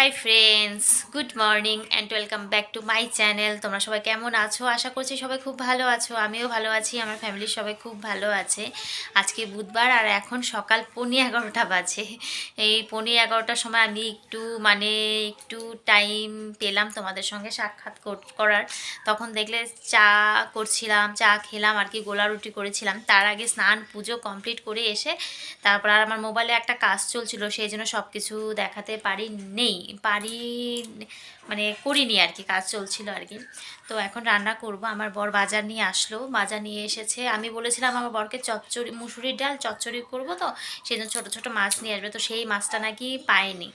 Hi friends good morning and welcome back to my channel তোমরা সবাই কেমন আছো? আশা করছি সবাই খুব ভালো আছো। আমিও ভালো আছি। আমার ফ্যামিলির সবাই খুব ভালো আছে। আজকে বুধবার আর এখন সকাল পৌনে এগারোটা বাজে। এই পৌনে এগারোটার সময় আমি একটু মানে একটু টাইম পেলাম তোমাদের সঙ্গে সাক্ষাৎ করার। তখন দেখলে চা করছিলাম, চা খেলাম, আর কি গোলা রুটি করেছিলাম। তার আগে স্নান, পুজো কমপ্লিট করে এসে তারপর আর আমার মোবাইলে একটা কাজ চলছিল, সেই জন্য সব কিছু দেখাতে পারি নেই পারি মানে করিনি আর কি কাজ চলছিল আর কি তো এখন রান্না করব, আমার বর বাজার নিয়ে আসলো। বাজার নিয়ে এসেছে, আমি বলেছিলাম আমার বরকে চচ্চড়ি, মুসুরির ডাল চচ্চড়ি করব তো সেই জন্য ছোটো ছোটো মাছ নিয়ে আসবে। তো সেই মাছটা নাকি পায়নি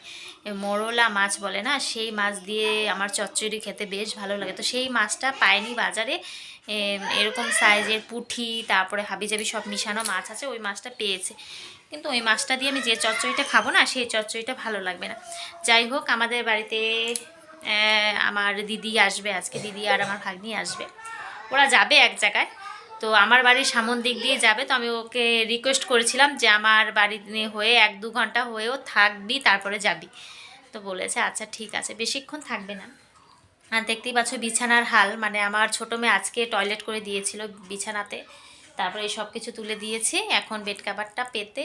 মরলা মাছ বলে না, সেই মাছ দিয়ে আমার চচ্চড়ি খেতে বেশ ভালো লাগে। তো সেই মাছটা পায়নি বাজারে। এরকম সাইজের পুঁঠি, তারপরে হাবিজাবি সব মিশানো মাছ আছে, ওই মাছটা পেয়েছে। কিন্তু ওই মাছটা দিয়ে আমি যে চচ্চড়িটা খাব না, সেই চচ্চড়িটা ভালো লাগবে না। যাই হোক, আমাদের বাড়িতে আমার দিদি আসবে আজকে, দিদি আর আমার ভাগ্নি আসবে। ওরা যাবে এক জায়গায়। তো আমার বাড়ির সামন দিক দিয়ে যাবে। তো আমি ওকে রিকোয়েস্ট করেছিলাম যে আমার বাড়ি হয়ে এক দু ঘণ্টা হয়েও থাকবি, তারপরে যাবি। তো বলেছে আচ্ছা ঠিক আছে। বেশিক্ষণ থাকবে না। আর দেখতেই পাচ্ছ বিছানার হাল মানে আমার ছোটো মেয়ে আজকে টয়লেট করে দিয়েছিল বিছানাতে। তারপরে এই সব কিছু তুলে দিয়েছি। এখন বেড কাভারটা পেতে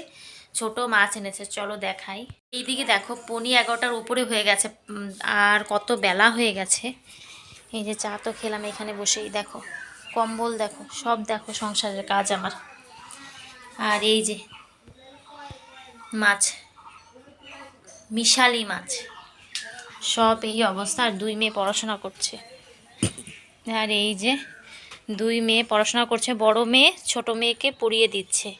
ছোট মাছ এনেছে, চলো দেখাই। এইদিকে দেখো, পনি এগারোটার উপরে হয়ে গেছে আর কত বেলা হয়ে গেছে। এই যে চা তো খেলাম এখানে বসেই, দেখো, কম্বল দেখো, সব দেখো সংসারের কাজ আমার। আর এই যে মাছ, মিশালি মাছ, সব এই অবস্থা, আর দুই মেয়ে পড়াশোনা করছে। আর এই যে দুই মেয়ে পড়াশোনা করছে, বড় মেয়ে, ছোট মেয়েকে পড়িয়ে দিচ্ছে।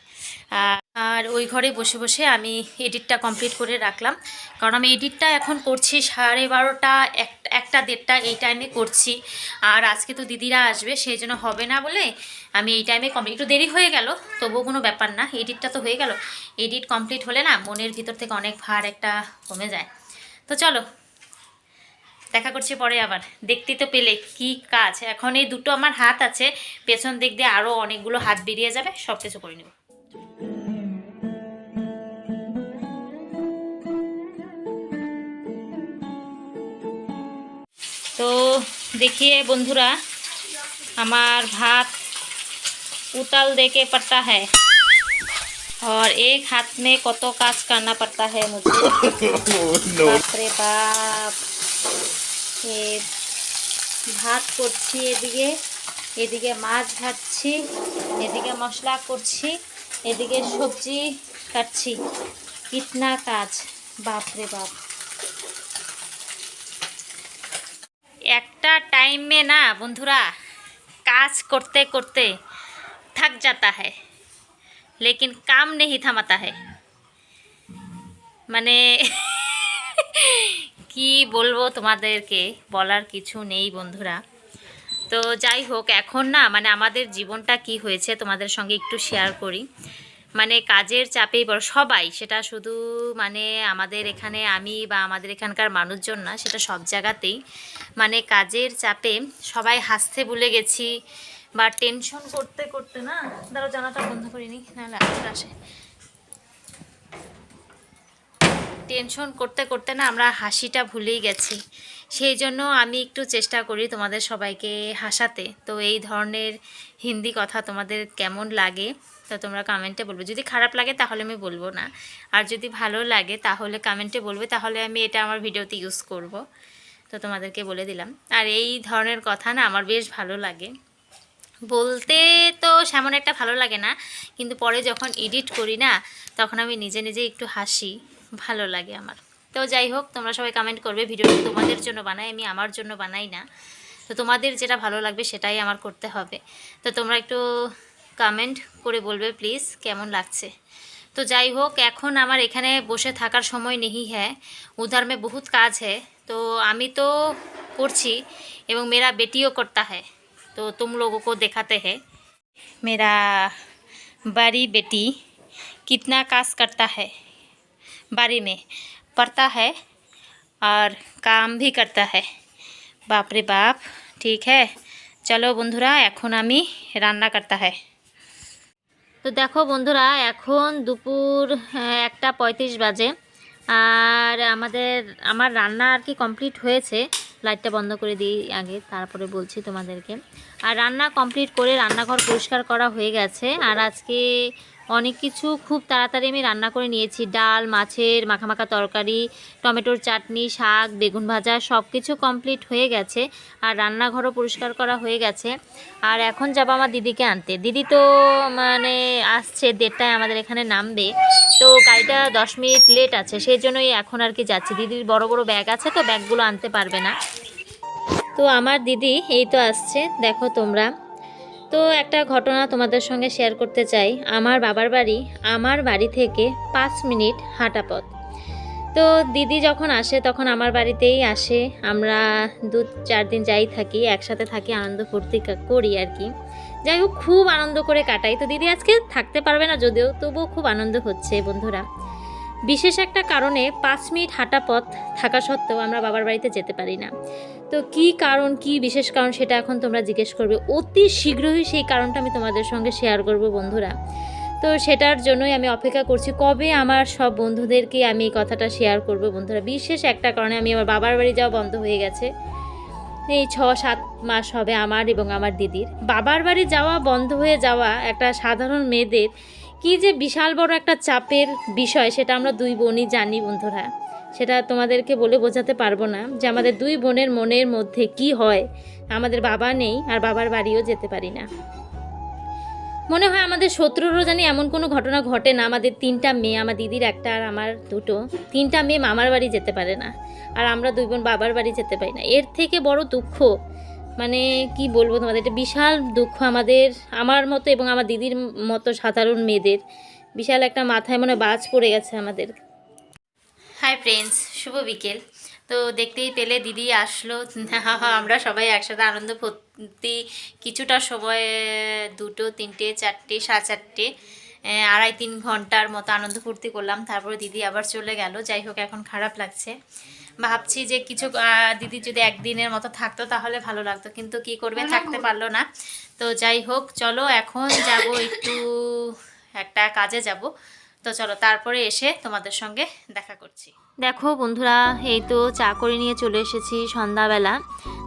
আর- ওই ঘরে বসে বসে আমি এডিটটা কমপ্লিট করে রাখলাম। কারণ আমি এডিটটা এখন করছি সাড়ে বারোটা, এক- একটা দেড়টা এই টাইমে করছি। আর আজকে তো দিদিরা আসবে, সেই জন্য হবে না বলে আমি এই টাইমে কমপ্লিট একটু দেরি হয়ে গেল, তবুও কোনো ব্যাপার না এডিটটা তো হয়ে গেল। এডিট কমপ্লিট হলে না মনের ভিতর থেকে অনেক ভার একটা কমে যায়। তো চলো দেখা করছি পরে আবার দেখতে তো পেলে কি কাজ এখন এই দুটো আমার হাত আছে পেছন দিক দিয়ে আরও অনেকগুলো হাত বেরিয়ে যাবে সব কিছু করে নেব তো देखिए বন্ধুরা আমার ভাত उताल दे के पड़ता है और एक हाथ में কত কাজ करना पड़ता है मुझे বাপ রে বাপ এ ভাত করছি এদিকে এদিকে মাছ ভাজছি এদিকে মশলা করছি এদিকে সবজি কাটছি কিতনা কাজ বাপ রে বাপ একটা টাইমে না বন্ধুরা কাজ করতে করতে थक जाता है लेकिन काम नहीं थमाता है মানে কি বলব তোমাদেরকে? বলার কিছু নেই বন্ধুরা। তো যাই হোক, এখন না মানে আমাদের জীবনটা কি হয়েছে তোমাদের সঙ্গে একটু শেয়ার করি। মানে কাজের চাপেই বড় সবাই সেটা শুধু মানে আমাদের এখানে আমি বা আমাদের এখানকার মানুষজন না, সেটা সব জায়গাতেই। মানে কাজের চাপে সবাই হাসতে ভুলে গেছি বা টেনশন করতে করতে না ধরো জানাটা বন্ধ করিনি না আসে। টেনশন করতে করতে না আমরা হাসিটা ভুলেই গেছি। সেই জন্য আমি একটু চেষ্টা করি তোমাদের সবাইকে হাসাতে। তো এই ধরনের হিন্দি কথা তোমাদের কেমন লাগে, তো তোমরা কমেন্টে বলবে। যদি খারাপ লাগে তাহলে আমি বলব না। আর যদি ভালো লাগে তাহলে কমেন্টে বলবে, তাহলে আমি এটা আমার ভিডিওতে ইউজ করব। তো তোমাদেরকে বলে দিলাম। আর এই ধরনের কথা না আমার বেশ ভালো লাগে। বলতে তো সেমন একটা ভালো লাগে না, কিন্তু পরে যখন এডিট করি না, তখন আমি নিজে নিজে একটু হাসি। ভালো লাগে আমার। তো যাই হোক, তোমরা সবাই কমেন্ট করবে, ভিডিওটি তোমাদের জন্য বানাই, আমি আমার জন্য বানাই না। তো তোমাদের যেটা ভালো লাগবে সেটাই আমার করতে হবে। তো তোমরা একটু কমেন্ট করে বলবে প্লিজ কেমন লাগছে? তো যাই হোক, এখন আমার এখানে বসে থাকার সময় নেই হ্যাঁ উধার মে বহুত কাজ হ্যাঁ তো আমি তো করছি এবং মেরা বেটিও করতে হ্যাঁ তো তুম লোগো দেখাতে হ্যাঁ মেরা বাড়ি বেটি কিতনা কাজ করতা হ্যাঁ बारी में पढ़ता है और काम भी करता है बाप रे बाप ठीक है চলো বন্ধুরা এখন আমি রান্না করতে হয় তো দেখো বন্ধুরা এখন দুপুর আহ, একটা পঁয়ত্রিশ বাজে আর আমাদের আমার রান্না আর কি কমপ্লিট হয়েছে লাইটটা বন্ধ করে দিই আগে তারপরে বলছি তোমাদেরকে আর রান্না কমপ্লিট করে রান্নাঘর পরিষ্কার করা হয়ে গেছে আর আজকে অনেক কিছু খুব তাড়াতাড়ি আমি রান্না করে নিয়েছি। ডাল, মাছের মাখামাখা তরকারি, টমেটোর চাটনি, শাক, বেগুন ভাজা সব কিছু কমপ্লিট হয়ে গেছে আর রান্নাঘরও পরিষ্কার করা হয়ে গেছে। আর এখন যাব আমার দিদিকে আনতে। দিদি তো মানে আসছে, দেড়টায় আমাদের এখানে নামবে। তো গাড়িটা দশ মিনিট লেট আছে সেই জন্যই এখন আর কি যাচ্ছি। দিদির বড় বড় ব্যাগ আছে তো ব্যাগগুলো আনতে পারবে না। তো আমার দিদি এই তো আসছে, দেখো তোমরা। তো একটা ঘটনা তোমাদের সঙ্গে শেয়ার করতে চাই। আমার বাবার বাড়ি, আমার বাড়ি থেকে পাঁচ মিনিট হাঁটা পথ। তো দিদি যখন আসে, তখন আমার বাড়িতেই আসে। আমরা দু চার দিন যাই থাকি, একসাথে থাকি, আনন্দ ফুর্তি করি আর কি। যাই হোক, খুব আনন্দ করে কাটাই। তো দিদি আজকে থাকতে পারবে না যদিও, তবুও খুব আনন্দ হচ্ছে বন্ধুরা। বিশেষ একটা কারণে পাঁচ মিনিট হাঁটা পথ থাকা সত্ত্বেও আমরা বাবার বাড়িতে যেতে পারি না। তো কি কারণ, কি বিশেষ কারণ সেটা এখন তোমরা জিজ্ঞেস করবে। অতি শীঘ্রই সেই কারণটা আমি তোমাদের সঙ্গে শেয়ার করব বন্ধুরা। তো সেটার জন্যই আমি অপেক্ষা করছি, কবে আমার সব বন্ধুদেরকে আমি এই কথাটা শেয়ার করব বন্ধুরা? বিশেষ একটা কারণে আমি আমার বাবার বাড়ি যাওয়া বন্ধ হয়ে গেছে। এই ছ সাত মাস হবে আমার এবং আমার দিদির। বাবার বাড়ি যাওয়া বন্ধ হয়ে যাওয়া একটা সাধারণ মেয়েদের কি যে বিশাল বড় একটা চাপের বিষয় সেটা আমরা দুই বোনই জানি বন্ধুরা। সেটা তোমাদেরকে বলে বোঝাতে পারব না যে আমাদের দুই বোনের মনের মধ্যে কি হয়। আমাদের বাবা নেই আর বাবার বাড়িও যেতে পারি না। মনে হয় আমাদের শত্রুরও জানি এমন কোনো ঘটনা ঘটে না। আমাদের তিনটা মেয়ে, আমার দিদির একটা আর আমার দুটো। তিনটা মেয়ে মামার বাড়ি যেতে পারে না আর আমরা দুই বোন বাবার বাড়ি যেতে পারি না। এর থেকে বড় দুঃখ মানে কি বলব তোমাদের, এটা বিশাল দুঃখ আমাদের, আমার মতো এবং আমার দিদির মতো সাধারণ মেয়েদের। বিশাল একটা মাথায় মনে বাজ পড়ে গেছে আমাদের। হাই ফ্রেন্ডস শুভ বিকেল। তো দেখতেই পেলে দিদি আসলো। আমরা সবাই একসাথে আনন্দ ফুর্তি কিছুটা সময়, দুটো, তিনটে, চারটে, সাড়ে চারটে আড়াই, তিন ঘণ্টার মতো আনন্দ ফুর্তি করলাম। তারপরে দিদি আবার চলে গেল। যাই হোক, এখন খারাপ লাগছে। ভাবছি যে কিছু দিদি যদি একদিনের মতো থাকতো তাহলে ভালো লাগতো। কিন্তু কি করবে? থাকতে পারল না। তো যাই হোক, চলো, এখন যাব একটু, একটা কাজে যাব। তো চলো তারপরে এসে তোমাদের সঙ্গে দেখা করছি। দেখো বন্ধুরা, এই তো চা করে নিয়ে চলে এসেছি সন্ধ্যাবেলা।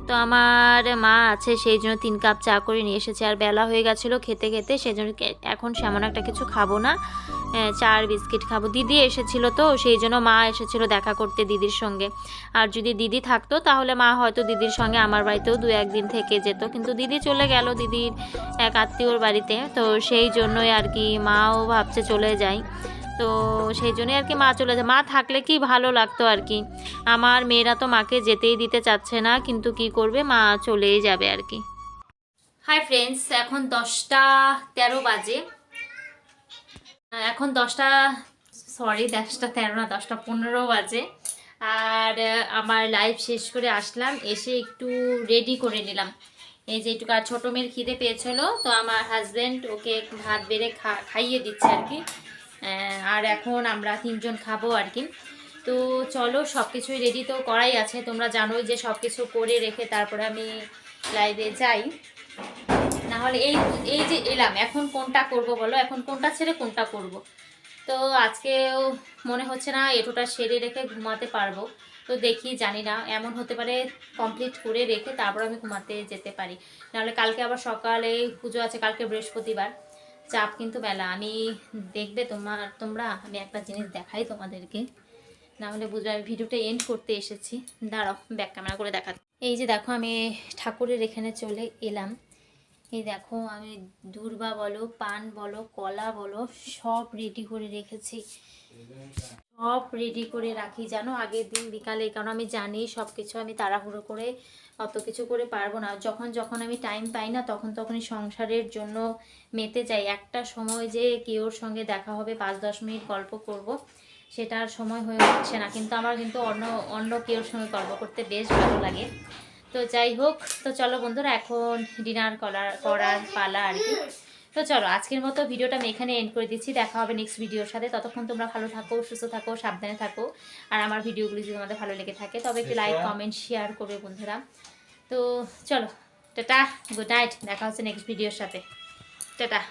তো আমার মা আছে, সেই জন্য তিন কাপ চা করে নিয়ে এসেছে। আর বেলা হয়ে গেছিল খেতে খেতে, সেই জন্য এখন সেমন একটা কিছু খাব না। আহ, চা বিস্কিট খাব। দিদি এসেছিল তো সেই জন্য মা এসেছিল দেখা করতে দিদির সঙ্গে। আর যদি দিদি থাকতো তাহলে মা হয়তো দিদির সঙ্গে আমার বাড়িতেও দু একদিন থেকে যেত। কিন্তু দিদি চলে গেল দিদির এক আত্মীয়র বাড়িতে তো সেই জন্যই আর কি মাও ভাবছে চলে যায় তো সেই জন্যই আর কি মা চলে যায়। মা থাকলে কি ভালো লাগতো আর কি। আমার মেয়েরা তো মাকে যেতেই দিতে চাচ্ছে না কিন্তু কি করবে? মা চলেই যাবে আর কি। হাই ফ্রেন্ডস এখন দশটা তেরো বাজে। এখন দশটা সরি দশটা তেরো না, দশটা পনেরো বাজে। আর আমার লাইভ শেষ করে আসলাম, এসে একটু রেডি করে নিলাম। এই যে একটু আর ছোটো মেয়ের খিদে পেয়েছিল, তো আমার হাজব্যান্ড ওকে ভাত বেড়ে খা খাইয়ে দিচ্ছে আর কি। আর এখন আমরা তিনজন খাব আর কি। তো চলো সব কিছুই রেডি তো করাই আছে। তোমরা জানোই যে সব কিছু করে রেখে তারপরে আমি লাইভে যাই। না হলে এই এই যে এলাম, এখন কোনটা করব বলো? এখন কোনটা ছেড়ে কোনটা করব? তো আজকেও মনে হচ্ছে না এটোটা সেরে রেখে ঘুমাতে পারব। তো দেখি, জানি না, এমন হতে পারে কমপ্লিট করে রেখে তারপর আমি ঘুমাতে যেতে পারি। নাহলে কালকে আবার সকালে পুজো আছে, কালকে বৃহস্পতিবার। চাপ কিন্তু বেলা আমি দেখবে তোমার, তোমরা, আমি একটা জিনিস দেখাই তোমাদেরকে। না হলে বুঝবে, আমি ভিডিওটা এন্ড করতে এসেছি। দাঁড়াও ব্যাক ক্যামেরা করে দেখা এই যে দেখো, আমি ঠাকুরের এখানে চলে এলাম। এই দেখো, আমি দূর্বা বলো, পান বলো, কলা বলো, সব রেডি করে রেখেছি। সব রেডি করে রাখি জানো আগের দিন বিকালে, কারণ আমি জানি সব কিছু আমি তাড়াহুড়ো করে অত কিছু করে পারব না। যখন যখন আমি টাইম পাই না, তখন তখনই সংসারের জন্য মেতে যাই। একটা সময় যে কেউর সঙ্গে দেখা হবে, পাঁচ দশ মিনিট গল্প করব, সেটার সময় হয়ে উঠছে না। কিন্তু আমার কিন্তু অন্য অন্য কেউর সঙ্গে গল্প করতে বেশ ভালো লাগে। তো যাই হোক তো চলো বন্ধুরা এখন ডিনার করার করার পালা আর কি। তো চলো আজকের মতো ভিডিওটা আমি এখানে এন্ড করে দিচ্ছি। দেখা হবে নেক্সট ভিডিওর সাথে। ততক্ষণ তোমরা ভালো থাকো সুস্থ থাকো সাবধানে থাকো। আর আমার ভিডিওগুলি যদি তোমাদের ভালো লেগে থাকে তবে একটু লাইক কমেন্ট শেয়ার করবে বন্ধুরা। তো চলো টাটা গুড নাইট দেখা হচ্ছে নেক্সট ভিডিওর সাথে। টাটা।